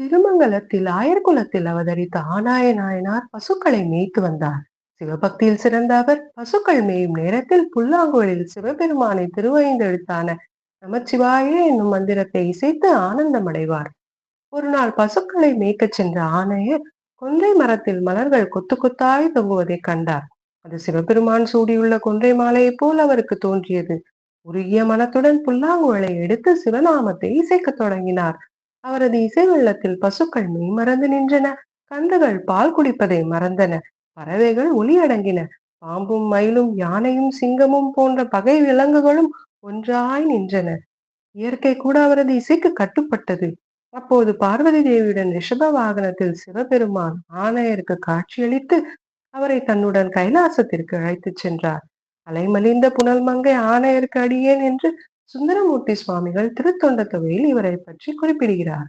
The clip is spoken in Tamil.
திருமங்கலத்தில் ஆயர்குலத்தில் அவதரித்த ஆனாய நாயனார் பசுக்களை மேய்த்து வந்தார். சிவபக்தியில் சிறந்த அவர். பசுக்கள் மேயும் நேரத்தில் புல்லாங்குழலில் சிவபெருமானை திருவைந்தெழுத்தான நமச்சிவாயே என்னும் மந்திரத்தை இசைத்து ஆனந்தமடைவார். ஒரு நாள் பசுக்களை மேய்க்கச் சென்ற ஆணையர் கொன்றை மரத்தில் மலர்கள் கொத்து கொத்தாய் தொங்குவதை கண்டார். அது சிவபெருமான் சூடியுள்ள கொன்றை மாலையைப் போல் அவருக்கு தோன்றியது. உருகிய மனத்துடன் புல்லாங்குழலை எடுத்து சிவநாமத்தை இசைக்கத் தொடங்கினார். அவரது இசை வெள்ளத்தில் பசுக்கள் மெய் மறந்து நின்றன கந்துகள் பால் குடிப்பதை மறந்தன பறவைகள் ஒலி அடங்கின பாம்பும் மயிலும் யானையும் சிங்கமும் போன்ற பகை விலங்குகளும் ஒன்றாய் நின்றன. இயற்கை கூட அவரது இசைக்கு கட்டுப்பட்டது. அப்போது பார்வதி தேவியுடன் ரிஷப வாகனத்தில் சிவபெருமான் ஆணையருக்கு காட்சியளித்து அவரை தன்னுடன் கைலாசத்திற்கு அழைத்துச் சென்றார். அலைமலிந்த புனல் மங்கை ஆணையருக்கு அடியேன் என்று சுந்தரமூர்த்தி சுவாமிகள் திருத்தொண்ட தொகையில் இவரை பற்றி குறிப்பிடுகிறார்.